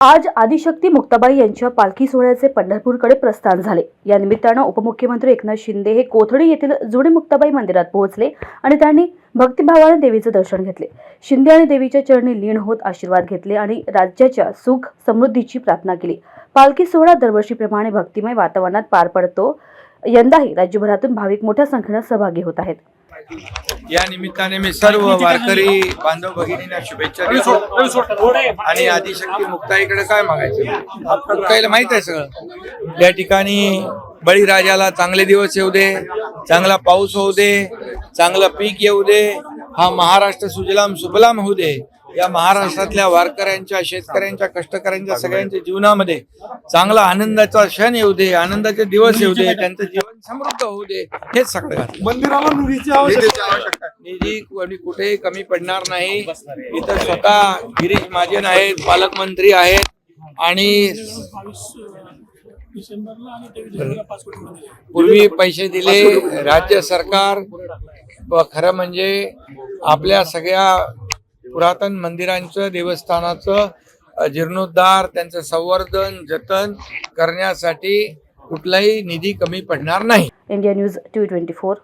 आज आदिशक्ती मुक्ताबाई यांच्या पालखी सोहळ्याचे पंढरपूरकडे प्रस्थान झाले. या निमित्तानं उपमुख्यमंत्री एकनाथ शिंदे हे कोथडी येथील जुने मुक्ताबाई मंदिरात पोहोचले आणि त्यांनी भक्तिभावाने देवीचं दर्शन घेतले. शिंदे आणि देवीच्या चरणी लीन होत आशीर्वाद घेतले आणि राज्याच्या सुख समृद्धीची प्रार्थना केली. पालखी सोहळा दरवर्षीप्रमाणे भक्तिमय वातावरणात पार पडतो. यंदाही राज्यभरातून भाविक मोठ्या संख्येनं सहभागी होत आहेत. या निमित्ताने मी सर्व वारकरी बांधव भगिनींना शुभेच्छा देतो. आणि आदिशक्ती मुक्ताईकडे काय मागायचं? मुक्ताईला माहीत आहे सगळं. या ठिकाणी बळीराजाला चांगले दिवस येऊ दे चांगला पाऊस होऊ दे चांगलं पीक येऊ दे हा महाराष्ट्र सुजलाम सुफलाम होऊ दे. या महाराष्ट्रातल्या वारकऱ्यांच्या शेतकऱ्यांच्या कष्टकऱ्यांच्या सगळ्यांच्या जीवनामध्ये चांगला आनंदाचा क्षण येऊ दे आनंदाचे दिवस येऊ दे त्यांचं समृद्ध होऊ दे हेच सगळं घातलं मंदिराला निधीची आवश्यकता निधी कोणी कुठेही कमी पडणार नाही. इथं स्वतः गिरीश महाजन आहेत पालकमंत्री आहेत आणि पूर्वी पैसे दिले राज्य सरकार. व खरं म्हणजे आपल्या सगळ्या पुरातन मंदिरांचं देवस्थानाचं अ, जीर्णोद्धार त्यांचं संवर्धन जतन करण्यासाठी कुठलाही निधी कमी पडणार नाही. India news to twenty four